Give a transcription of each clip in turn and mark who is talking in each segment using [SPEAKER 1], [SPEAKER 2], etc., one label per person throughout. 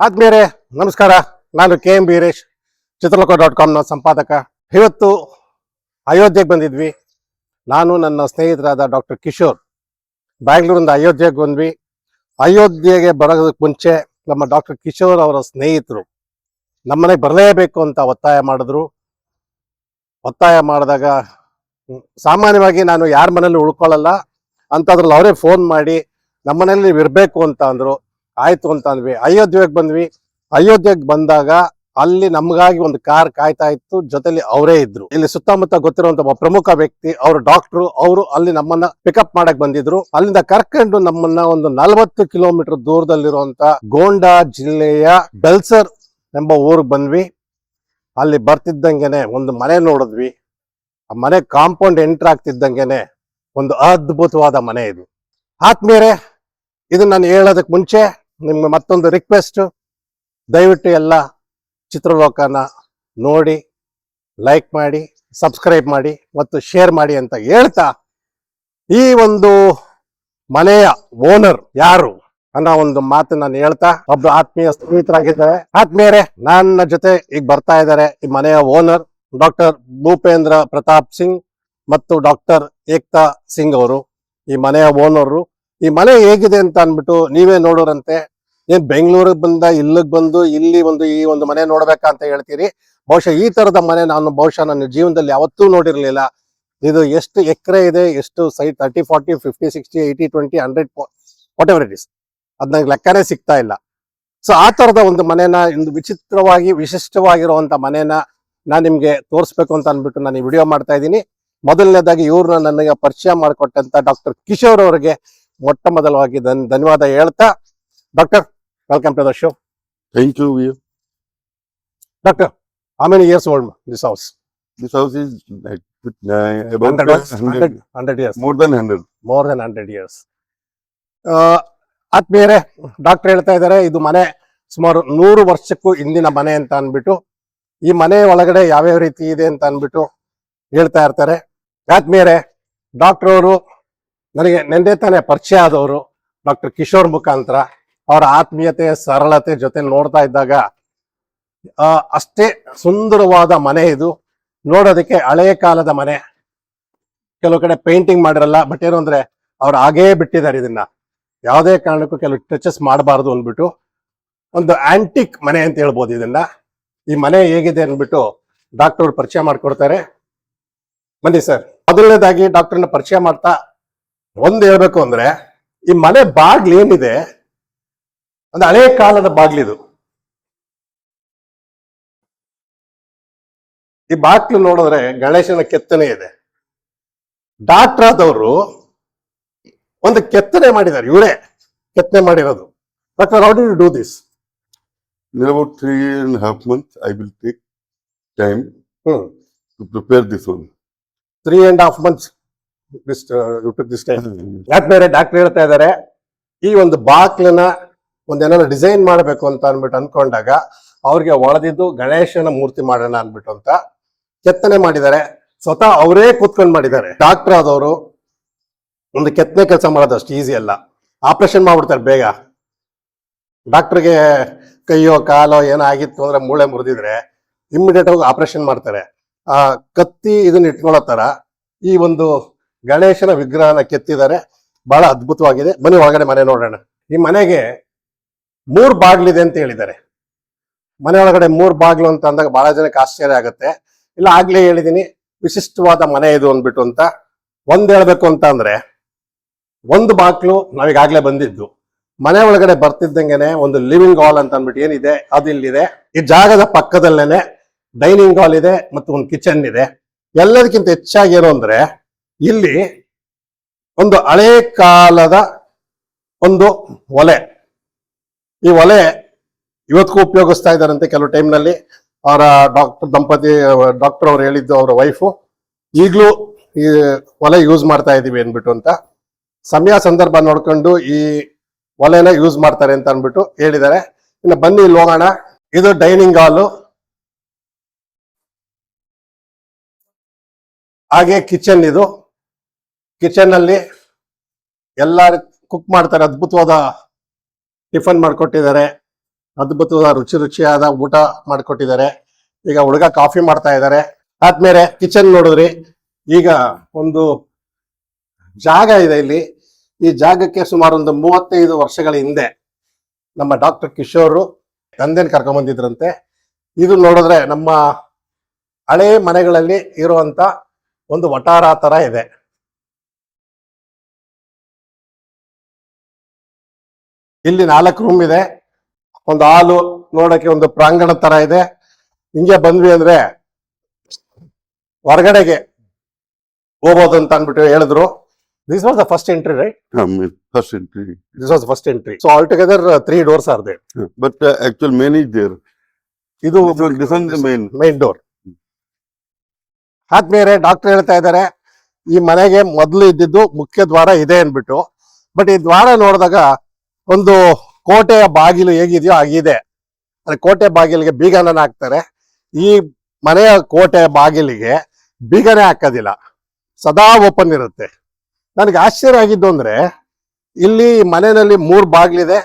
[SPEAKER 1] ಆದ್ಮೇಲೆ ನಮಸ್ಕಾರ. ನಾನು K M Veeresh, Chitraloka dot ಕಾಮ್ನ ಸಂಪಾದಕ. ಇವತ್ತು ಅಯೋಧ್ಯೆಗೆ ಬಂದಿದ್ವಿ. ನಾನು ನನ್ನ ಸ್ನೇಹಿತರಾದ ಡಾಕ್ಟರ್ ಕಿಶೋರ್ ಬ್ಯಾಂಗ್ಳೂರಿಂದ ಅಯೋಧ್ಯೆಗೆ ಬಂದ್ವಿ. ಅಯೋಧ್ಯೆಗೆ ಬರೋದಕ್ಕೆ ಮುಂಚೆ ನಮ್ಮ ಡಾಕ್ಟರ್ ಕಿಶೋರ್ ಅವರ ಸ್ನೇಹಿತರು ನಮ್ಮನೆಗೆ ಬರಲೇಬೇಕು ಅಂತ ಒತ್ತಾಯ ಮಾಡಿದ್ರು. ಒತ್ತಾಯ ಮಾಡಿದಾಗ ಸಾಮಾನ್ಯವಾಗಿ ನಾನು ಯಾರ ಮನೇಲಿ ಉಳ್ಕೊಳ್ಳಲ್ಲ. ಅಂತದ್ರಲ್ಲಿ ಅವರೇ ಫೋನ್ ಮಾಡಿ ನಮ್ಮನೇಲಿ ನೀವು ಇರಬೇಕು ಅಂತ ಅಂದ್ರು. ಆಯ್ತು ಅಂತ ಅಂದ್ವಿ. ಅಯೋಧ್ಯೆಗೆ ಬಂದ್ವಿ. ಅಯೋಧ್ಯೆಗೆ ಬಂದಾಗ ಅಲ್ಲಿ ನಮಗಾಗಿ ಒಂದು ಕಾರ್ ಕಾಯ್ತಾ ಇತ್ತು. ಜೊತೆಲಿ ಅವರೇ ಇದ್ರು. ಇಲ್ಲಿ ಸುತ್ತಮುತ್ತ ಗೊತ್ತಿರುವಂತ ಒಬ್ಬ ಪ್ರಮುಖ ವ್ಯಕ್ತಿ, ಅವರು ಡಾಕ್ಟರ್ ಅವರು ಅಲ್ಲಿ ನಮ್ಮನ್ನ ಪಿಕಪ್ ಮಾಡಕ್ ಬಂದಿದ್ರು. ಅಲ್ಲಿಂದ ಕರ್ಕೊಂಡು ನಮ್ಮನ್ನ ಒಂದು ನಲವತ್ತು ಕಿಲೋಮೀಟರ್ ದೂರದಲ್ಲಿರುವಂತ ಗೋಂಡಾ ಜಿಲ್ಲೆಯ ಬೆಲ್ಸರ್ ಎಂಬ ಊರಿಗೆ ಬಂದ್ವಿ. ಅಲ್ಲಿ ಬರ್ತಿದ್ದಂಗೆನೆ ಒಂದು ಮನೆ ನೋಡಿದ್ವಿ. ಆ ಮನೆ ಕಾಂಪೌಂಡ್ ಎಂಟರ್ ಆಗ್ತಿದ್ದಂಗೆನೆ ಒಂದು ಅದ್ಭುತವಾದ ಮನೆ ಇದು. ಆತ್ಮೀಯರೇ ಇದು ನಾನು ಹೇಳೋದಕ್ಕೆ ಮುಂಚೆ ನಿಮ್ಗೆ ಮತ್ತೊಂದು ರಿಕ್ವೆಸ್ಟ್ ದಯವಿಟ್ಟು ಎಲ್ಲ ಚಿತ್ರಲೋಕನ ನೋಡಿ ಲೈಕ್ ಮಾಡಿ ಸಬ್ಸ್ಕ್ರೈಬ್ ಮಾಡಿ ಮತ್ತು ಶೇರ್ ಮಾಡಿ ಅಂತ ಹೇಳ್ತಾ, ಈ ಒಂದು ಮನೆಯ ಓನರ್ ಯಾರು ಅನ್ನೋ ಒಂದು ಮಾತು ನಾನು ಹೇಳ್ತಾ, ಒಬ್ರು ಆತ್ಮೀಯ ಸ್ನೇಹಿತರಾಗಿದ್ದಾರೆ. ಆತ್ಮೀಯರೇ, ನನ್ನ ಜೊತೆ ಈಗ ಬರ್ತಾ ಇದ್ದಾರೆ ಈ ಮನೆಯ ಓನರ್ ಡಾಕ್ಟರ್ ಭೂಪೇಂದ್ರ ಪ್ರತಾಪ್ ಸಿಂಗ್ ಮತ್ತು ಡಾಕ್ಟರ್ ಏಕ್ತಾ ಸಿಂಗ್ ಅವರು. ಈ ಮನೆಯ ಓನರು ಈ ಮನೆ ಹೇಗಿದೆ ಅಂತ ಅಂದ್ಬಿಟ್ಟು ನೀವೇ ನೋಡೋರಂತೆ. ಏನ್ ಬೆಂಗಳೂರಿಗೆ ಬಂದ, ಇಲ್ಲಿಗೆ ಬಂದು, ಇಲ್ಲಿ ಒಂದು ಈ ಒಂದು ಮನೆ ನೋಡ್ಬೇಕಾ ಅಂತ ಹೇಳ್ತೀರಿ. ಬಹುಶಃ ಈ ತರದ ಮನೆ ನಾನು ಬಹುಶಃ ನನ್ನ ಜೀವನದಲ್ಲಿ ಯಾವತ್ತೂ ನೋಡಿರ್ಲಿಲ್ಲ. ಇದು ಎಷ್ಟು ಎಕರೆ ಇದೆ, ಎಷ್ಟು site thirty forty fifty sixty eighty twenty hundred whatever it is ಅದ್ ನಂಗೆ ಲೆಕ್ಕನೇ ಸಿಗ್ತಾ ಇಲ್ಲ. ಸೊ ಆ ತರದ ಒಂದು ಮನೆನ ಒಂದು ವಿಚಿತ್ರವಾಗಿ, ವಿಶಿಷ್ಟವಾಗಿರುವಂತ ಮನೆನ ನಾನು ನಿಮ್ಗೆ ತೋರಿಸ್ಬೇಕು ಅಂತ ಅನ್ಬಿಟ್ಟು ನಾನು ಈ ವಿಡಿಯೋ ಮಾಡ್ತಾ ಇದ್ದೀನಿ. ಮೊದಲನೇದಾಗಿ ಇವ್ರನ್ನ ನನಗೆ ಪರಿಚಯ ಮಾಡಿಕೊಟ್ಟಂತ ಡಾಕ್ಟರ್ ಕಿಶೋರ್ ಅವರಿಗೆ ಮೊಟ್ಟ ಮೊದಲವಾಗಿ ಧನ್, ಧನ್ಯವಾದ ಹೇಳ್ತಾ, doctor welcome to the show.
[SPEAKER 2] Thank you. Vio.
[SPEAKER 1] Doctor, how many years old this house?
[SPEAKER 2] this house is uh, about
[SPEAKER 1] hundred
[SPEAKER 2] 100,
[SPEAKER 1] 100 years.
[SPEAKER 2] more than 100.
[SPEAKER 1] More than hundred years ಆತ್ಮೀಯರೇ ಡಾಕ್ಟರ್ ಹೇಳ್ತಾ ಇದ್ದಾರೆ ಇದು ಮನೆ ಸುಮಾರು ನೂರು ವರ್ಷಕ್ಕೂ ಹಿಂದಿನ ಮನೆ ಅಂತ ಅಂದ್ಬಿಟ್ಟು ಈ ಮನೆ ಒಳಗಡೆ ಯಾವ್ಯಾವ ರೀತಿ ಇದೆ ಅಂತ ಅಂದ್ಬಿಟ್ಟು ಹೇಳ್ತಾ ಇರ್ತಾರೆ ಆತ್ಮೀಯರೇ ಡಾಕ್ಟರ್ ಅವರು ನನಗೆ ನೆನ್ನೆ ತಾನೇ ಪರಿಚಯ ಆದವರು ಡಾಕ್ಟರ್ ಕಿಶೋರ್ ಮುಖಾಂತರ ಅವರ ಆತ್ಮೀಯತೆ, ಸರಳತೆ ಜೊತೆ ನೋಡ್ತಾ ಇದ್ದಾಗ ಅಷ್ಟೇ ಸುಂದರವಾದ ಮನೆ ಇದು. ನೋಡೋದಕ್ಕೆ ಹಳೆಯ ಕಾಲದ ಮನೆ. ಕೆಲವು ಕಡೆ ಪೇಂಟಿಂಗ್ ಮಾಡಿರಲ್ಲ ಬಟ್ ಏನು ಅಂದ್ರೆ ಅವ್ರು ಹಾಗೇ ಬಿಟ್ಟಿದ್ದಾರೆ ಇದನ್ನ. ಯಾವುದೇ ಕಾರಣಕ್ಕೂ ಕೆಲವು ಟಚಸ್ ಮಾಡಬಾರ್ದು ಅಂದ್ಬಿಟ್ಟು, ಒಂದು ಆಂಟಿಕ್ ಮನೆ ಅಂತ ಹೇಳ್ಬೋದು ಇದನ್ನ. ಈ ಮನೆ ಹೇಗಿದೆ ಅಂದ್ಬಿಟ್ಟು ಡಾಕ್ಟರ್ ಪರಿಚಯ ಮಾಡ್ಕೊಡ್ತಾರೆ. ಬನ್ನಿ ಸರ್. ಮೊದಲನೇದಾಗಿ ಡಾಕ್ಟರ್ನ ಪರಿಚಯ ಮಾಡ್ತಾ, ಒಂದು ಹೇಳ್ಬೇಕು ಅಂದ್ರೆ, ಈ ಮನೆ ಬಾಗ್ಲು ಏನಿದೆ ಒಂದು ಹಳೆ ಕಾಲದ ಬಾಗ್ಲಿದು ಈ ಬಾಗ್ಲು ನೋಡಿದ್ರೆ ಗಣೇಶನ ಕೆತ್ತನೆ ಇದೆ. ಡಾಕ್ಟರ್ ಆದವರು ಒಂದು ಕೆತ್ತನೆ ಮಾಡಿದ್ದಾರೆ ಇವರೇ ಕೆತ್ತನೆ ಮಾಡಿರೋದು. Doctor how do you do this
[SPEAKER 2] In about three and a half months, I will take time
[SPEAKER 1] hmm.
[SPEAKER 2] to prepare this one.
[SPEAKER 1] Three and half months this this time ಯಾಕಂದ್ರೆ ಡಾಕ್ಟರ್ ಹೇಳ್ತಾ ಇದ್ದಾರೆ ಈ ಒಂದು ಬಾಕ್ಲನ್ನ ಒಂದೇನಾದ್ರು ಡಿಸೈನ್ ಮಾಡಬೇಕು ಅಂತ ಅನ್ಬಿಟ್ಟು ಅನ್ಕೊಂಡಾಗ ಅವ್ರಿಗೆ ಒಳದಿದ್ದು ಗಣೇಶನ ಮೂರ್ತಿ ಮಾಡೋಣ ಅನ್ಬಿಟ್ಟು ಅಂತ ಕೆತ್ತನೆ ಮಾಡಿದ್ದಾರೆ. ಸ್ವತಃ ಅವರೇ ಕೂತ್ಕೊಂಡು ಮಾಡಿದ್ದಾರೆ. ಡಾಕ್ಟರ್ ಆದವರು ಒಂದು ಕೆತ್ತನೆ ಕೆಲಸ ಮಾಡೋದು ಅಷ್ಟು ಈಸಿ ಅಲ್ಲ. ಆಪರೇಷನ್ ಮಾಡ್ಬಿಡ್ತಾರೆ ಬೇಗ. ಡಾಕ್ಟರ್ಗೆ ಕೈಯೋ, ಕಾಲೋ ಏನೋ ಆಗಿತ್ತು ಅಂದ್ರೆ ಮೂಳೆ ಮುರಿದಿದ್ರೆ ಇಮ್ಮಿಡಿಯೇಟ್ ಆಗಿ ಆಪರೇಷನ್ ಮಾಡ್ತಾರೆ. ಆ ಕತ್ತಿ ಇದನ್ನ ಇಟ್ಕೊಳ್ಳೋ ತರ ಈ ಒಂದು ಗಣೇಶನ ವಿಗ್ರಹನ ಕೆತ್ತಿದ್ದಾರೆ. ಬಹಳ ಅದ್ಭುತವಾಗಿದೆ. ಬನ್ನಿ ಒಳಗಡೆ ಮನೆ ನೋಡೋಣ. ಈ ಮನೆಗೆ ಮೂರ್ ಬಾಗ್ಲಿದೆ ಅಂತ ಹೇಳಿದ್ದಾರೆ. ಮನೆ ಒಳಗಡೆ ಮೂರು ಬಾಗ್ಲು ಅಂತ ಅಂದಾಗ ಬಹಳ ಜನಕ್ಕೆ ಆಶ್ಚರ್ಯ ಆಗುತ್ತೆ. ಇಲ್ಲ, ಆಗ್ಲೇ ಹೇಳಿದೀನಿ, ವಿಶಿಷ್ಟವಾದ ಮನೆ ಇದು ಅಂದ್ಬಿಟ್ಟು ಅಂತ. ಒಂದ್ ಹೇಳ್ಬೇಕು ಅಂತ ಅಂದ್ರೆ, ಒಂದು ಬಾಗ್ಲು ನಾವೀಗಾಗ್ಲೇ ಬಂದಿದ್ದು. ಮನೆ ಒಳಗಡೆ ಬರ್ತಿದ್ದಂಗೆನೆ ಒಂದು ಲಿವಿಂಗ್ ಹಾಲ್ ಅಂತ ಅಂದ್ಬಿಟ್ಟು ಏನಿದೆ ಅದು ಇಲ್ಲಿದೆ ಈ ಜಾಗದ ಪಕ್ಕದಲ್ಲೇನೆ ಡೈನಿಂಗ್ ಹಾಲ್ ಇದೆ ಮತ್ತು ಒಂದು ಕಿಚನ್ ಇದೆ. ಎಲ್ಲದಕ್ಕಿಂತ ಹೆಚ್ಚಾಗಿ ಏನು ಅಂದ್ರೆ, ಇಲ್ಲಿ ಒಂದು ಹಳೆ ಕಾಲದ ಒಂದು ಒಲೆ. ಈ ಒಲೆ ಇವತ್ತಿಗೂ ಉಪಯೋಗಿಸ್ತಾ ಇದ್ದಾರಂತೆ ಕೆಲವು ಟೈಮ್ನಲ್ಲಿ ಅವರ ಡಾಕ್ಟರ್ ದಂಪತಿ ಡಾಕ್ಟರ್ ಅವ್ರು ಹೇಳಿದ್ದು ಅವರ ವೈಫು ಈಗಲೂ ಈ ಒಲೆ ಯೂಸ್ ಮಾಡ್ತಾ ಇದೀವಿ ಅನ್ಬಿಟ್ಟು ಅಂತ. ಸಮಯ, ಸಂದರ್ಭ ನೋಡ್ಕೊಂಡು ಈ ಒಲೆನ ಯೂಸ್ ಮಾಡ್ತಾರೆ ಅಂತ ಅನ್ಬಿಟ್ಟು ಹೇಳಿದ್ದಾರೆ. ಇನ್ನು ಬನ್ನಿ ಇಲ್ಲಿ ಹೋಗೋಣ. ಇದು ಡೈನಿಂಗ್ ಹಾಲು ಹಾಗೆ ಕಿಚನ್ ಇದು. ಕಿಚನ್ ಅಲ್ಲಿ ಎಲ್ಲ ಕುಕ್ ಮಾಡ್ತಾರೆ, ಅದ್ಭುತವಾದ ಟಿಫನ್ ಮಾಡಿಕೊಟ್ಟಿದ್ದಾರೆ. ಅದ್ಭುತವಾದ, ರುಚಿ ರುಚಿಯಾದ ಊಟ ಮಾಡಿಕೊಟ್ಟಿದ್ದಾರೆ. ಈಗ ಹುಡುಗ ಕಾಫಿ ಮಾಡ್ತಾ ಇದ್ದಾರೆ. ಆದ್ಮೇಲೆ ಕಿಚನ್ ನೋಡಿದ್ರಿ. ಈಗ ಒಂದು ಜಾಗ ಇದೆ ಇಲ್ಲಿ. ಈ ಜಾಗಕ್ಕೆ ಸುಮಾರು ಒಂದು ಮೂವತ್ತೈದು ವರ್ಷಗಳ ಹಿಂದೆ ನಮ್ಮ ಡಾಕ್ಟರ್ ಕಿಶೋರ್ ತಂದೆನ ಕರ್ಕೊಂಬಂದಿದ್ರಂತೆ. ಇದು ನೋಡಿದ್ರೆ ನಮ್ಮ ಹಳೆ ಮನೆಗಳಲ್ಲಿ ಇರುವಂತ ಒಂದು ವಟಾರ ತರ ಇದೆ. ಇಲ್ಲಿ ನಾಲ್ಕು ರೂಮ್ ಇದೆ. ಒಂದು ಹಾಲು ನೋಡಕ್ಕೆ ಒಂದು ಪ್ರಾಂಗಣ ತರ ಇದೆ. ಹಿಂಗೆ ಬಂದ್ವಿ ಅಂದ್ರೆ ಹೊರಗಡೆಗೆ ಹೋಗ್ಬೋದು ಅಂತ ಅಂದ್ಬಿಟ್ಟು ಹೇಳಿದ್ರು. This was the first
[SPEAKER 2] entry right first entry.
[SPEAKER 1] This was first entry so all together three doors are there
[SPEAKER 2] But uh, actual main is there.
[SPEAKER 1] ಇದು
[SPEAKER 2] This one, this one is the main.
[SPEAKER 1] Main door ಆದ್ಮೇಲೆ doctor ಹೇಳ್ತಾ ಇದ್ದಾರೆ ಈ ಮನೆಗೆ ಮೊದಲು ಇದ್ದಿದ್ದು ಮುಖ್ಯ ದ್ವಾರ ಇದೆ ಅನ್ಬಿಟ್ಟು ಬಟ್ ಈ ದ್ವಾರ ನೋಡಿದಾಗ ಒಂದು ಕೋಟೆಯ ಬಾಗಿಲು ಹೇಗಿದೆಯೋ ಆಗಿದೆ ಅಂದ್ರೆ ಕೋಟೆ ಬಾಗಿಲಿಗೆ ಬೀಗನ ಹಾಕ್ತಾರೆ. ಈ ಮನೆಯ ಕೋಟೆ ಬಾಗಿಲಿಗೆ ಬೀಗನೆ ಹಾಕೋದಿಲ್ಲ. ಸದಾ ಓಪನ್ ಇರುತ್ತೆ. ನನಗೆ ಆಶ್ಚರ್ಯ ಆಗಿದ್ದು ಅಂದ್ರೆ, ಇಲ್ಲಿ ಮನೆಯಲ್ಲಿ ಮೂರ್ ಬಾಗಿಲಿದೆ.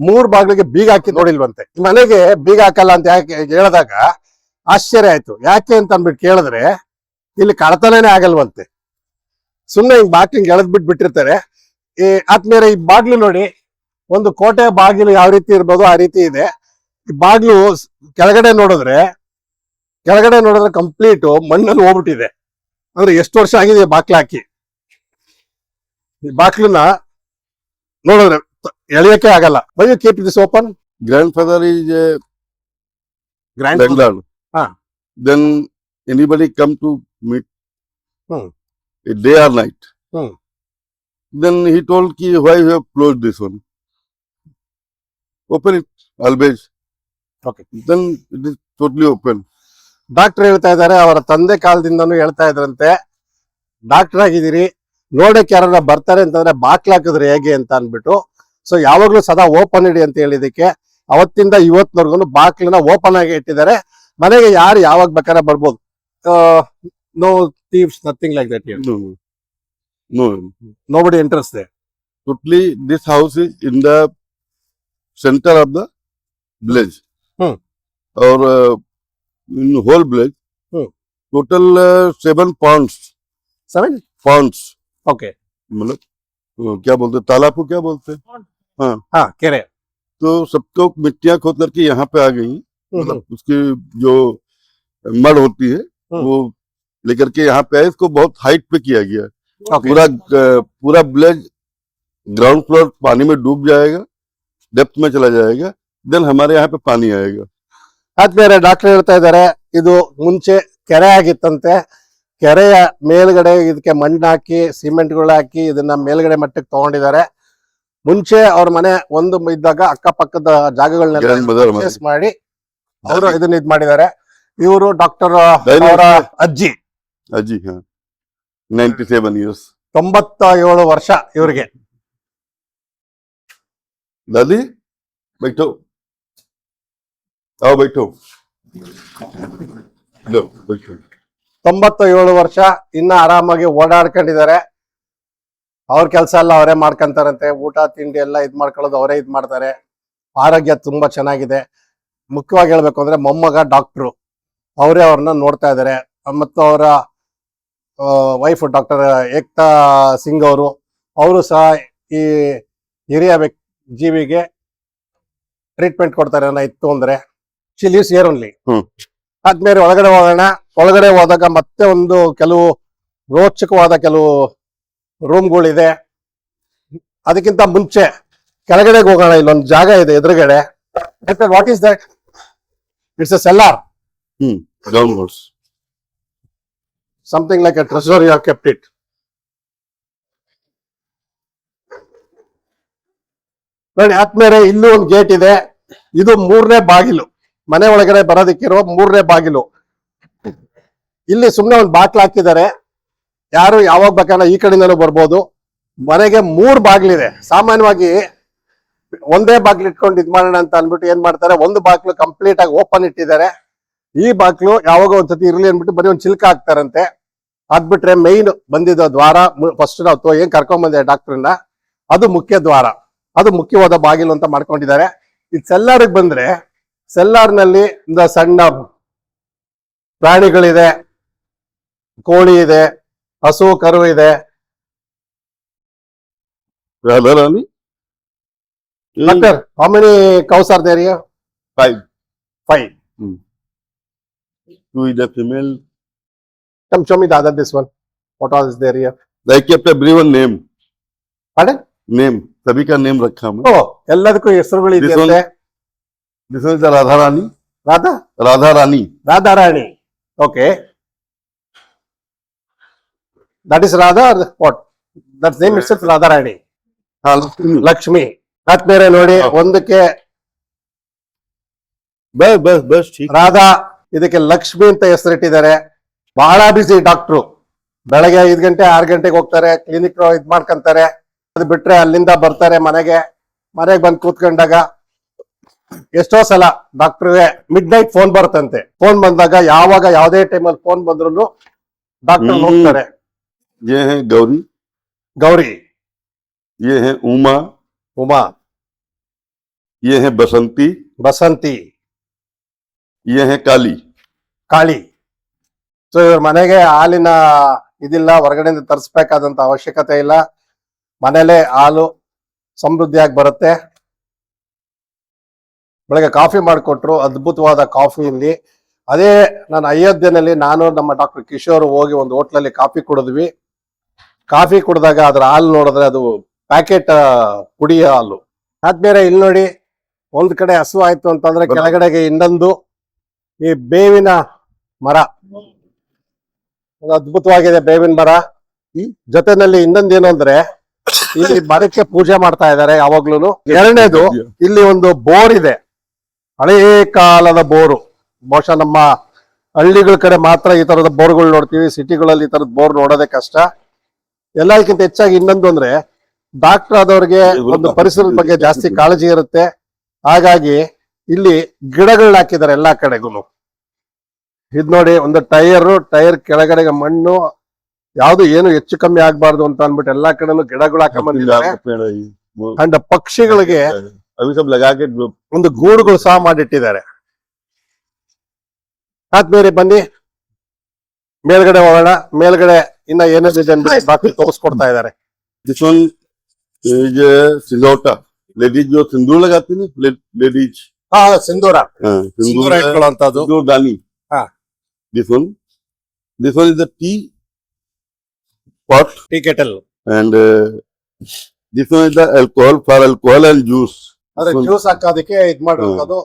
[SPEAKER 1] ಮೂರ್ ಬಾಗಿಲಿಗೆ ಬೀಗ ಹಾಕಿ ನೋಡಿಲ್ವಂತೆ. ಮನೆಗೆ ಬೀಗ ಹಾಕಲ್ಲ ಅಂತ ಯಾಕೆ ಹೇಳಿದಾಗ ಆಶ್ಚರ್ಯ ಆಯ್ತು. ಯಾಕೆ ಅಂತ ಅಂದ್ಬಿಟ್ಟು ಕೇಳಿದ್ರೆ, ಇಲ್ಲಿ ಕಳತನೇ ಆಗಲ್ವಂತೆ. ಸುಮ್ಮನೆ ಹಿಂಗ್ ಬಾಕ್ಲಿಂಗ್ ಎಳೆದ್ ಬಿಟ್ಟು ಬಿಟ್ಟಿರ್ತಾರೆ. ಈ ಆದ್ಮೇಲೆ ಈ ಬಾಗ್ಲು ನೋಡಿ ಒಂದು ಕೋಟೆ ಬಾಗಿಲು ಯಾವ ರೀತಿ ಇರ್ಬೋದು ಆ ರೀತಿ ಇದೆ. ಈ ಬಾಗಿಲು ಕೆಳಗಡೆ ನೋಡಿದ್ರೆ ಕೆಳಗಡೆ ನೋಡಿದ್ರೆ ಕಂಪ್ಲೀಟ್ ಮಣ್ಣಲ್ಲಿ ಹೋಗ್ಬಿಟ್ಟಿದೆ. ಅಂದ್ರೆ ಎಷ್ಟು ವರ್ಷ ಆಗಿದೆ ಬಾಕ್ಲ ಹಾಕಿ? ಈ ಬಾಕ್ಲನ್ನ ನೋಡಿದ್ರೆ ಎಳೆಯಕ್ಕೆ ಆಗಲ್ಲ. By you keep this open
[SPEAKER 2] grandfather is
[SPEAKER 1] grand
[SPEAKER 2] Bangalore. Then anybody come to meet day or night then he told Ki why have close this why you it always
[SPEAKER 1] okay
[SPEAKER 2] one. It is totally open.
[SPEAKER 1] Doctor ಹೇಳ್ತಾ ಇದ್ದಾರೆ ಅವರ ತಂದೆ ಕಾಲದಿಂದನೂ ಹೇಳ್ತಾ ಇದ್ರಂತೆ. Doctor ಆಗಿದ್ದೀರಿ ನೋಡಕ್ಕೆ ಯಾರನ್ನ ಬರ್ತಾರೆ ಅಂತಂದ್ರೆ ಬಾಕ್ಲ ಹಾಕಿದ್ರೆ ಹೇಗೆ ಅಂತ ಅನ್ಬಿಟ್ಟು ಸೊ ಯಾವಾಗ್ಲೂ ಸದಾ ಓಪನ್ ಇಡಿ ಅಂತ ಹೇಳಿದಕ್ಕೆ ಅವತ್ತಿಂದ ಇವತ್ತಿನವರೆಗೂ ಬಾಕ್ಲನ್ನ ಓಪನ್ ಆಗಿ ಇಟ್ಟಿದ್ದಾರೆ. ಮನೆಗೆ ಯಾರು ಯಾವಾಗ ಬೇಕಾದ್ರೆ ಬರ್ಬೋದು. No thieves
[SPEAKER 2] nothing like
[SPEAKER 1] that. Nobody interest they
[SPEAKER 2] this this house is in the centre of the blaze और in whole
[SPEAKER 1] in
[SPEAKER 2] total seven hmm.
[SPEAKER 1] total
[SPEAKER 2] uh,
[SPEAKER 1] okay
[SPEAKER 2] मतलब क्या बोलते तालाब को क्या बोलते हैं?
[SPEAKER 1] हाँ।, हाँ।
[SPEAKER 2] कह रहे तो सबको मिट्टिया मिट्टियाँ खोद करके यहाँ पे आ गई
[SPEAKER 1] हम्म,
[SPEAKER 2] मतलब हम्म। उसकी जो मड होती है
[SPEAKER 1] हम्म।
[SPEAKER 2] वो लेकर के यहाँ पे आए इसको बहुत हाइट पे किया गया। पूरा पूरा ब्लेज ग्राउंड फ्लोर पानी में डूब जाएगा। डेप्थ में चला जाएगा देन हमारे यहाँ पे पानी आएगा
[SPEAKER 1] ಆದ್ಮೇಲೆ ಡಾಕ್ಟರ್ ಹೇಳ್ತಾ ಇದ್ದಾರೆ ಇದು ಮುಂಚೆ ಕೆರೆ ಆಗಿತ್ತಂತೆ ಕೆರೆಯ ಮೇಲ್ಗಡೆ ಇದಕ್ಕೆ ಮಣ್ಣು ಹಾಕಿ ಸಿಮೆಂಟ್ಗಳು ಹಾಕಿ ಇದನ್ನ ಮೇಲ್ಗಡೆ ಮಟ್ಟಕ್ಕೆ ತಗೊಂಡಿದ್ದಾರೆ ಮುಂಚೆ ಅವ್ರ ಮನೆ ಒಂದು ಇದ್ದಾಗ ಅಕ್ಕಪಕ್ಕದ ಜಾಗಗಳನ್ನೆಲ್ಲ
[SPEAKER 2] Grandmother ಮನೆ.
[SPEAKER 1] purchase ಮಾಡಿ ಅವರು ಇದನ್ನ ಇದ್ ಮಾಡಿದ್ದಾರೆ ಇವರು ಡಾಕ್ಟರ್
[SPEAKER 2] Dynamic
[SPEAKER 1] ಅವರ ಅಜ್ಜಿ
[SPEAKER 2] अजी हाँ नाइन्टी सेवन ईयर्स
[SPEAKER 1] ತೊಂಬತ್ತ ಏಳು ವರ್ಷ ಇವ್ರಿಗೆ
[SPEAKER 2] दादी बैठो आओ बैठो लो बैठो
[SPEAKER 1] ತೊಂಬತ್ತ ಏಳು ವರ್ಷ ಇನ್ನ ಆರಾಮಾಗಿ ಓಡಾಡ್ಕೊಂಡಿದ್ದಾರೆ ಅವ್ರ ಕೆಲಸ ಎಲ್ಲ ಅವರೇ ಮಾಡ್ಕೊಂತಾರಂತೆ ಊಟ ತಿಂಡಿ ಎಲ್ಲ ಇದ್ ಮಾಡ್ಕೊಳ್ಳೋದು ಅವರೇ ಇದ್ ಮಾಡ್ತಾರೆ ಆರೋಗ್ಯ ತುಂಬಾ ಚೆನ್ನಾಗಿದೆ ಮುಖ್ಯವಾಗಿ ಹೇಳ್ಬೇಕು ಅಂದ್ರೆ ಮೊಮ್ಮಗ ಡಾಕ್ಟ್ರು ಅವರೇ ಅವ್ರನ್ನ ನೋಡ್ತಾ ಇದ್ದಾರೆ ಮತ್ತು ಅವರ ವೈಫ್ ಡಾಕ್ಟರ್ ಏಕ್ತಾ ಸಿಂಗ್ ಅವರು ಅವರು ಸಹ ಈ ಹಿರಿಯ ವ್ಯಕ್ತಿ ಜೀವಿಗೆ ಟ್ರೀಟ್ಮೆಂಟ್ ಕೊಡ್ತಾರೆ ಅನ್ನ ಇತ್ತು ಅಂದ್ರೆ ಚಿಲೀಸ್ ಏರ್ ಓನ್ಲಿ
[SPEAKER 2] ಹ್ಮ್.
[SPEAKER 1] ಆದ್ಮೇಲೆ ಒಳಗಡೆ ಹೋಗೋಣ ಒಳಗಡೆ ಹೋದಾಗ ಮತ್ತೆ ಒಂದು ಕೆಲವು ರೋಚಕವಾದ ಕೆಲವು ರೂಮ್ಗಳಿದೆ ಅದಕ್ಕಿಂತ ಮುಂಚೆ ಕೆಳಗಡೆಗೆ ಹೋಗೋಣ ಇಲ್ಲೊಂದು ಜಾಗ ಇದೆ ಎದುರುಗಡೆ. What is that it's a cellar
[SPEAKER 2] downwards
[SPEAKER 1] something like a treasure you kept it ನೋಡಿ ಆದ್ಮೇಲೆ ಇಲ್ಲೂ ಒಂದು ಗೇಟ್ ಇದೆ. ಇದು ಮೂರನೇ ಬಾಗಿಲು. ಮನೆ ಒಳಗಡೆ ಬರೋದಕ್ಕಿರೋ ಮೂರನೇ ಬಾಗಿಲು. ಇಲ್ಲಿ ಸುಮ್ಮನೆ ಒಂದು ಬಾಕ್ಲ ಹಾಕಿದ್ದಾರೆ. ಯಾರು ಯಾವಾಗ ಬೇಕಾದ್ರೆ ಈ ಕಡೆಯಿಂದಲೂ ಬರ್ಬೋದು. ಮನೆಗೆ ಮೂರು ಬಾಗಿಲಿದೆ ಸಾಮಾನ್ಯವಾಗಿ ಒಂದೇ ಬಾಗಿಲು ಇಟ್ಕೊಂಡು ಇದ್ ಮಾಡೋಣ ಅಂತ ಅಂದ್ಬಿಟ್ಟು ಏನ್ ಮಾಡ್ತಾರೆ? ಒಂದು ಬಾಗಿಲು ಕಂಪ್ಲೀಟ್ ಆಗಿ ಓಪನ್ ಇಟ್ಟಿದ್ದಾರೆ. ಈ ಬಾಗಿಲು ಯಾವಾಗ ಒಂದ್ಸತಿ ಇರ್ಲಿ ಅನ್ಬಿಟ್ಟು ಬರೀ ಒಂದು ಚಿಲ್ಕ ಹಾಕ್ತಾರಂತೆ. ಅದ್ಬಿಟ್ರೆ ಮೈನ್ ಬಂದಿದ್ದ ದ್ವಾರ. ಫಸ್ಟ್ ನಾವು ಏನ್ ಕರ್ಕೊಂಡ್ ಬಂದೆ ಡಾಕ್ಟರ್ನ ಅದು ಮುಖ್ಯ ದ್ವಾರ. ಅದು ಮುಖ್ಯವಾದ ಬಾಗಿಲು ಅಂತ ಮಾಡ್ಕೊಂಡಿದ್ದಾರೆ ಈ ಸೆಲ್ಲಾರ್ಗೆ ಬಂದ್ರೆ ಸೆಲ್ಲಾರ್ನಲ್ಲಿ ಸಣ್ಣ ಪ್ರಾಣಿಗಳಿದೆ ಕೋಳಿ ಇದೆ ಹಸು ಕರು ಇದೆ doctor how many cows are there
[SPEAKER 2] five
[SPEAKER 1] five
[SPEAKER 2] two is a female.
[SPEAKER 1] Come show me the other this one. What all is there here?
[SPEAKER 2] They kept everyone name.
[SPEAKER 1] Pardon?
[SPEAKER 2] Name. सभी का नेम रखा मैं
[SPEAKER 1] ಓ ಎಲ್ಲದಕ್ಕೂ ಹೆಸರುಗಳು
[SPEAKER 2] This
[SPEAKER 1] ಇದೆಯಂತೆ
[SPEAKER 2] this one is Radha Rani
[SPEAKER 1] Radha
[SPEAKER 2] Radha Rani
[SPEAKER 1] Radharani okay that is Radha what that name it's Radharani
[SPEAKER 2] हाँ लक्ष्मी
[SPEAKER 1] ಲಕ್ಷ್ಮಿ ಆದ್ಮೇಲೆ ನೋಡಿ
[SPEAKER 2] ಹಾ.
[SPEAKER 1] ಒಂದಕ್ಕೆ
[SPEAKER 2] बस बस बस ठीक
[SPEAKER 1] ರಾಧಾ ಇದಕ್ಕೆ ಲಕ್ಷ್ಮಿ ಅಂತ ಹೆಸರಿಟ್ಟಿದ್ದಾರೆ ಬಹಳ ಬಿಸಿ ಡಾಕ್ಟ್ರು ಬೆಳಗ್ಗೆ ಐದ್ ಗಂಟೆ ಆರ್ ಗಂಟೆಗೆ ಹೋಗ್ತಾರೆ ಕ್ಲಿನಿಕ್ ಇದ್ ಮಾಡ್ಕೊಂತಾರೆ ಅದು ಬಿಟ್ರೆ ಅಲ್ಲಿಂದ ಬರ್ತಾರೆ ಮನೆಗೆ ಮನೆಗೆ ಬಂದು ಕೂತ್ಕೊಂಡಾಗ ಎಷ್ಟೋ ಸಲ ಡಾಕ್ಟ್ರಿಗೆ ಮಿಡ್ ನೈಟ್ ಫೋನ್ ಬರುತ್ತಂತೆ ಫೋನ್ ಬಂದಾಗ ಯಾವಾಗ ಯಾವ್ದೇ ಟೈಮಲ್ಲಿ ಫೋನ್ ಬಂದ್ರು ಡಾಕ್ಟರ್
[SPEAKER 2] ಹ್ಮ್.
[SPEAKER 1] ಹೋಗ್ತಾರೆ
[SPEAKER 2] ये है गौरी
[SPEAKER 1] ಗೌರಿ
[SPEAKER 2] ये है उमा
[SPEAKER 1] ಉಮಾ
[SPEAKER 2] ये है बसंती
[SPEAKER 1] ಬಸಂತಿ
[SPEAKER 2] ये है काली
[SPEAKER 1] ಕಾಳಿ ಸೊ ಇವ್ರ ಮನೆಗೆ ಹಾಲಿನ ಇದಿಲ್ಲ ಹೊರಗಡೆಯಿಂದ ತರಿಸ್ಬೇಕಾದಂತ ಅವಶ್ಯಕತೆ ಇಲ್ಲ ಮನೇಲೆ ಹಾಲು ಸಮೃದ್ಧಿಯಾಗಿ ಬರುತ್ತೆ. ಬೆಳಗ್ಗೆ ಕಾಫಿ ಮಾಡಿಕೊಟ್ರು ಅದ್ಭುತವಾದ ಕಾಫಿ ಇಲ್ಲಿ. ಅದೇ ನಾನು ಅಯೋಧ್ಯೆಯಲ್ಲಿ ನಾನು ನಮ್ಮ ಡಾಕ್ಟರ್ ಕಿಶೋರ್ ಹೋಗಿ ಒಂದು ಹೋಟ್ಲಲ್ಲಿ ಕಾಫಿ ಕುಡಿದ್ವಿ. ಕಾಫಿ ಕುಡಿದಾಗ ಅದ್ರ ಹಾಲು ನೋಡಿದ್ರೆ ಅದು ಪ್ಯಾಕೆಟ್ ಪುಡಿ ಹಾಲು. ಆದ್ಮೇಲೆ ಇಲ್ಲಿ ನೋಡಿ ಒಂದ್ ಕಡೆ ಹಸು ಆಯ್ತು ಅಂತಂದ್ರೆ ಕೆಳಗಡೆಗೆ ಇನ್ನೊಂದು ಈ ಬೇವಿನ ಮರ. ಅದ್ಭುತವಾಗಿದೆ ಬೇವಿನ ಮರ. ಈ ಜೊತೆನಲ್ಲಿ ಇನ್ನೊಂದೇನು ಅಂದ್ರೆ ಇಲ್ಲಿ ಮರಕ್ಕೆ ಪೂಜೆ ಮಾಡ್ತಾ ಇದ್ದಾರೆ ಯಾವಾಗ್ಲೂ ಎರಡನೇದು, ಇಲ್ಲಿ ಒಂದು ಬೋರ್ ಇದೆ. ಹಳೇ ಕಾಲದ ಬೋರು. ಬಹುಶಃ ನಮ್ಮ ಹಳ್ಳಿಗಳ ಕಡೆ ಮಾತ್ರ ಈ ತರದ ಬೋರ್ಗಳು ನೋಡ್ತೀವಿ. ಸಿಟಿಗಳಲ್ಲಿ ಈ ತರದ ಬೋರ್ ನೋಡೋದೇ ಕಷ್ಟ. ಎಲ್ಲಕ್ಕಿಂತ ಹೆಚ್ಚಾಗಿ ಇನ್ನೊಂದು ಅಂದ್ರೆ ಡಾಕ್ಟರ್ ಆದವ್ರಿಗೆ ಒಂದು ಪರಿಸರದ ಬಗ್ಗೆ ಜಾಸ್ತಿ ಕಾಳಜಿ ಇರುತ್ತೆ. ಹಾಗಾಗಿ ಇಲ್ಲಿ ಗಿಡಗಳನ್ನ ಹಾಕಿದ್ದಾರೆ ಎಲ್ಲಾ ಕಡೆಗೂ ಇದ್ ನೋಡಿ, ಒಂದು ಟೈರ್ ಟೈರ್ ಕೆಳಗಡೆಗೆ ಮಣ್ಣು ಯಾವ್ದು ಏನು ಹೆಚ್ಚು ಕಮ್ಮಿ ಆಗ್ಬಾರ್ದು ಅಂತ ಅಂದ್ಬಿಟ್ಟು ಎಲ್ಲಾ ಕಡೆನೂ ಗಿಡಗಳು ಹಾಕೊಂಡ್ ಬಂದಿದ್ದಾರೆ
[SPEAKER 2] का पेड़ है ये वो
[SPEAKER 1] ಅಂಡ್ ಪಕ್ಷಿಗಳಿಗೆ
[SPEAKER 2] अभी सब लगा के जो-
[SPEAKER 1] ಒಂದು ಗೂಡುಗಳು ಸಹ ಮಾಡಿಟ್ಟಿದ್ದಾರೆ ಆದ್ಮೇಲೆ ಬನ್ನಿ ಮೇಲ್ಗಡೆ ಹೋಗೋಣ ಮೇಲ್ಗಡೆ ಇನ್ನ ಏನೇನಿದೆ ಅಂದ್ಬಿಟ್ಟು ಬಾಕಿ ತೋರಿಸ್ಕೊಡ್ತಾ ಇದ್ದಾರೆ
[SPEAKER 2] this one is Silauta ladies जो सिंदूर लगाती है ना लेडीज
[SPEAKER 1] ಹಾ ಸಿಂಧೂರ
[SPEAKER 2] हाँ,
[SPEAKER 1] ಸಿಂಧೂರ
[SPEAKER 2] सिंदूर है,
[SPEAKER 1] ಇಟ್ಕೊಳ್ಳೋಂಥದ್ದು
[SPEAKER 2] सिंदूर दानी
[SPEAKER 1] हाँ.
[SPEAKER 2] This one this one is the tea pot
[SPEAKER 1] tea kettle
[SPEAKER 2] and uh, this one is the alcohol for alcohol and juice
[SPEAKER 1] ಅದ್ರ
[SPEAKER 2] This one-
[SPEAKER 1] ಜ್ಯೂಸ್ ಹಾಕೋದಕ್ಕೆ ಇದ್ ಮಾಡಿರೋದು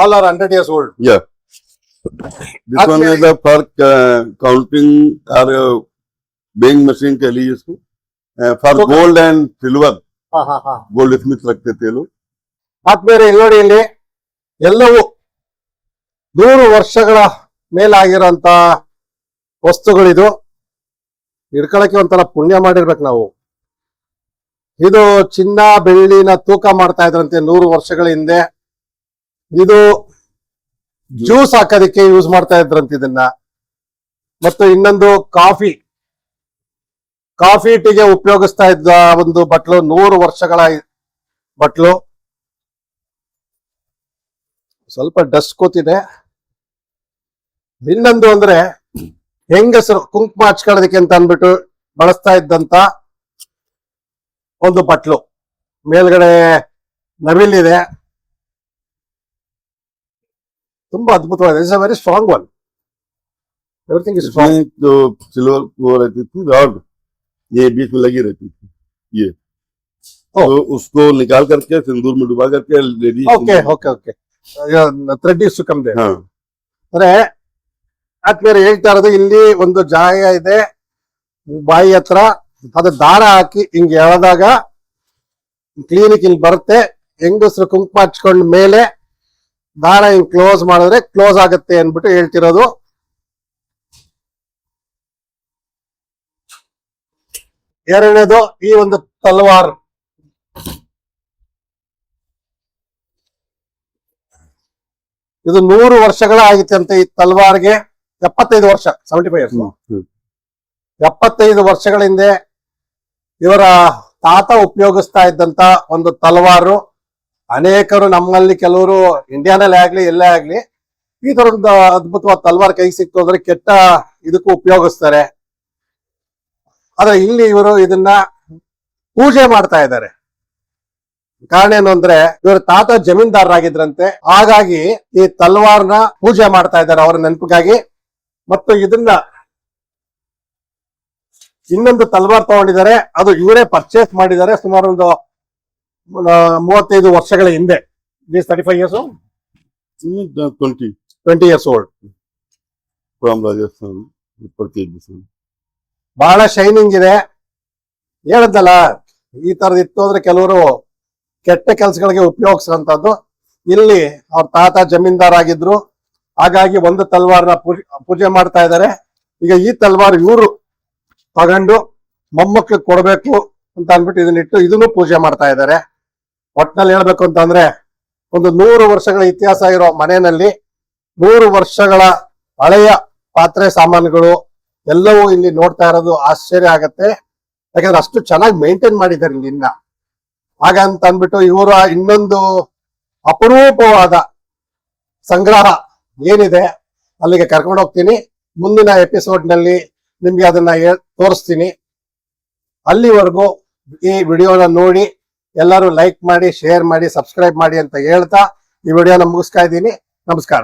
[SPEAKER 1] all are hundred years old
[SPEAKER 2] yeah this one
[SPEAKER 1] Okay.
[SPEAKER 2] is the for uh, counting or uh, weighing machine कह लीजिए इसको uh, for
[SPEAKER 1] So-
[SPEAKER 2] gold and silver
[SPEAKER 1] ಹಾ ಹಾ ಹಾ
[SPEAKER 2] गोल्ड स्मिथ रखते थे लोग
[SPEAKER 1] ಆದ್ಮೇಲೆ ಇಲ್ಲಿ ನೋಡಿ ಇಲ್ಲಿ ಎಲ್ಲವೂ ನೂರು ವರ್ಷಗಳ ಮೇಲಾಗಿರೋಂತ ವಸ್ತುಗಳಿದು ಹಿಡ್ಕೊಳಕ್ಕೆ ಒಂಥರ ಪುಣ್ಯ ಮಾಡಿರ್ಬೇಕು ನಾವು. ಇದು ಚಿನ್ನ ಬೆಳ್ಳಿನ ತೂಕ ಮಾಡ್ತಾ ಇದ್ರಂತೆ ನೂರು ವರ್ಷಗಳ ಹಿಂದೆ. ಇದು ಜ್ಯೂಸ್ ಹಾಕೋದಕ್ಕೆ ಯೂಸ್ ಮಾಡ್ತಾ ಇದ್ರಂತೆ ಇದನ್ನ. ಮತ್ತು ಇನ್ನೊಂದು ಕಾಫಿ. ಕಾಫಿ ಟೀಗೆ ಉಪಯೋಗಿಸ್ತಾ ಇದ್ದ ಒಂದು ಬಟ್ಲು ನೂರು ವರ್ಷಗಳ ಬಟ್ಲು. ಸ್ವಲ್ಪ ಡಸ್ಟ್ ಕೂತಿದೆ ಇನ್ನೊಂದು ಅಂದ್ರೆ ಹೆಂಗಸರು ಕುಂಕುಮ ಹಚ್ಕೊಳ್ಳೋದಕ್ಕೆ ಅಂತ ಅಂದ್ಬಿಟ್ಟು ಬಳಸ್ತಾ ಇದ್ದಂತ ಒಂದು ಬಟ್ಲು ಮೇಲ್ಗಡೆ ನವಿಲಿದೆ ತುಂಬಾ ಅದ್ಭುತವಾಗಿದೆ it's a very strong one everything is strong
[SPEAKER 2] इसमें जो सिल्वर वो रहती थी रॉड ये बीच में लगी रहती थी ये
[SPEAKER 1] ओ।
[SPEAKER 2] तो उसको निकाल करके सिंदूर में डुबा करके ladies
[SPEAKER 1] okay okay okay thread is ಕಮ್ದೆ
[SPEAKER 2] हाँ
[SPEAKER 1] ಅಂದ್ರೆ ಆದ್ಮೇಲೆ ಹೇಳ್ತಾ ಇರೋದು, ಇಲ್ಲಿ ಒಂದು ಜಾಗ ಇದೆ. ಬಾಯಿ ಹತ್ರ ಅದು ದಾರ ಹಾಕಿ ಹಿಂಗೆ ಎಳೆದಾಗ ಕ್ಲಿನಿಕ್ ಇಲ್ಲಿ ಬರುತ್ತೆ. ಹೆಂಗಸರು ಕುಂಕುಮ ಹಚ್ಕೊಂಡ್ ಮೇಲೆ ದಾರ ಹಿಂಗ್ ಕ್ಲೋಸ್ ಮಾಡಿದ್ರೆ ಕ್ಲೋಸ್ ಆಗುತ್ತೆ ಅನ್ಬಿಟ್ಟು ಹೇಳ್ತಿರೋದು. ಎರಡನೇದು ಈ ಒಂದು ತಲವಾರ್. ಇದು ನೂರು ವರ್ಷಗಳ ಆಗಿತ್ತೆ ಅಂತ ಈ ತಲ್ವಾರ್ಗೆ. ಎಪ್ಪತ್ತೈದು ವರ್ಷ ಸೆವೆಂಟಿ ಫೈವ್ ಇಯರ್ಸ್ ಎಪ್ಪತ್ತೈದು ವರ್ಷಗಳ ಹಿಂದೆ ಇವರ ತಾತ ಉಪಯೋಗಿಸ್ತಾ ಇದ್ದಂತ ಒಂದು ತಲವಾರು ಅನೇಕರು ನಮ್ಮಲ್ಲಿ ಕೆಲವರು ಇಂಡಿಯಾನಲ್ಲಿ ಆಗ್ಲಿ ಎಲ್ಲೇ ಆಗ್ಲಿ ಈ ತರದ ಅದ್ಭುತವಾದ ತಲ್ವಾರ್ ಕೈ ಸಿಕ್ತು ಅಂದ್ರೆ ಕೆಟ್ಟ ಇದಕ್ಕೂ ಉಪಯೋಗಿಸ್ತಾರೆ. ಆದ್ರೆ ಇಲ್ಲಿ ಇವರು ಇದನ್ನ ಪೂಜೆ ಮಾಡ್ತಾ ಇದ್ದಾರೆ. ಕಾರಣ ಏನು ಅಂದ್ರೆ ಇವರ ತಾತ ಜಮೀನ್ದಾರರಾಗಿದ್ರಂತೆ ಹಾಗಾಗಿ ಈ ತಲವಾರ್ನ ಪೂಜೆ ಮಾಡ್ತಾ ಇದ್ದಾರೆ ಅವರ ನೆನಪಿಗಾಗಿ. ಮತ್ತು ಇದನ್ನ ಇನ್ನೊಂದು ತಲ್ವಾರ್ ತಗೊಂಡಿದ್ದಾರೆ. ಅದು ಇವರೇ ಪರ್ಚೇಸ್ ಮಾಡಿದ್ದಾರೆ ಸುಮಾರು ಒಂದು ಮೂವತ್ತೈದು ವರ್ಷಗಳ ಹಿಂದೆ. This
[SPEAKER 2] thirty
[SPEAKER 1] five years twenty
[SPEAKER 2] twenty years old
[SPEAKER 1] ಬಹಳ ಶೈನಿಂಗ್ ಇದೆ. ಹೇಳದಲ್ಲ ಈ ತರದ ಇತ್ತು ಅಂದ್ರೆ ಕೆಲವರು ಕೆಟ್ಟ ಕೆಲಸಗಳಿಗೆ ಉಪಯೋಗಿಸುವಂತದ್ದು ಇಲ್ಲಿ ಅವ್ರ ತಾತ ಜಮೀನ್ದಾರ್ ಆಗಿದ್ರು. ಹಾಗಾಗಿ ಒಂದು ತಲ್ವಾರ್ನ ಪೂಜೆ ಮಾಡ್ತಾ ಇದ್ದಾರೆ. ಈಗ ಈ ತಲ್ವಾರ್ ಇವರು ತಗೊಂಡು ಮೊಮ್ಮಕ್ಕಳಿಗೆ ಕೊಡಬೇಕು ಅಂತ ಅನ್ಬಿಟ್ಟು ಇದನ್ನಿಟ್ಟು ಇದನ್ನು ಪೂಜೆ ಮಾಡ್ತಾ ಇದ್ದಾರೆ. ಒಟ್ನಲ್ಲಿ ಹೇಳ್ಬೇಕು ಅಂತಂದ್ರೆ ಒಂದು ನೂರು ವರ್ಷಗಳ ಇತಿಹಾಸ ಇರೋ ಮನೆಯಲ್ಲಿ ನೂರು ವರ್ಷಗಳ ಹಳೆಯ ಪಾತ್ರೆ ಸಾಮಾನುಗಳು ಎಲ್ಲವೂ ಇಲ್ಲಿ ನೋಡ್ತಾ ಇರೋದು ಆಶ್ಚರ್ಯ ಆಗತ್ತೆ. ಯಾಕಂದ್ರೆ ಅಷ್ಟು ಚೆನ್ನಾಗಿ ಮೇಂಟೈನ್ ಮಾಡಿದ್ದಾರೆ ಇಲ್ಲಿ ಹಾಗಂತ ಅಂದ್ಬಿಟ್ಟು ಇವರ ಇನ್ನೊಂದು ಅಪರೂಪವಾದ ಸಂಗ್ರಹ ಏನಿದೆ ಅಲ್ಲಿಗೆ ಕರ್ಕೊಂಡು ಹೋಗ್ತೀನಿ. ಮುಂದಿನ ಎಪಿಸೋಡ್ನಲ್ಲಿ ನಿಮ್ಗೆ ಅದನ್ನ ತೋರಿಸ್ತೀನಿ. ಅಲ್ಲಿವರೆಗೂ ಈ ವಿಡಿಯೋನ ನೋಡಿ, ಎಲ್ಲರೂ ಲೈಕ್ ಮಾಡಿ ಶೇರ್ ಮಾಡಿ ಸಬ್ಸ್ಕ್ರೈಬ್ ಮಾಡಿ ಅಂತ ಹೇಳ್ತಾ ಈ ವಿಡಿಯೋನ ಮುಗಿಸ್ತಾ ಇದ್ದೀನಿ. ನಮಸ್ಕಾರ.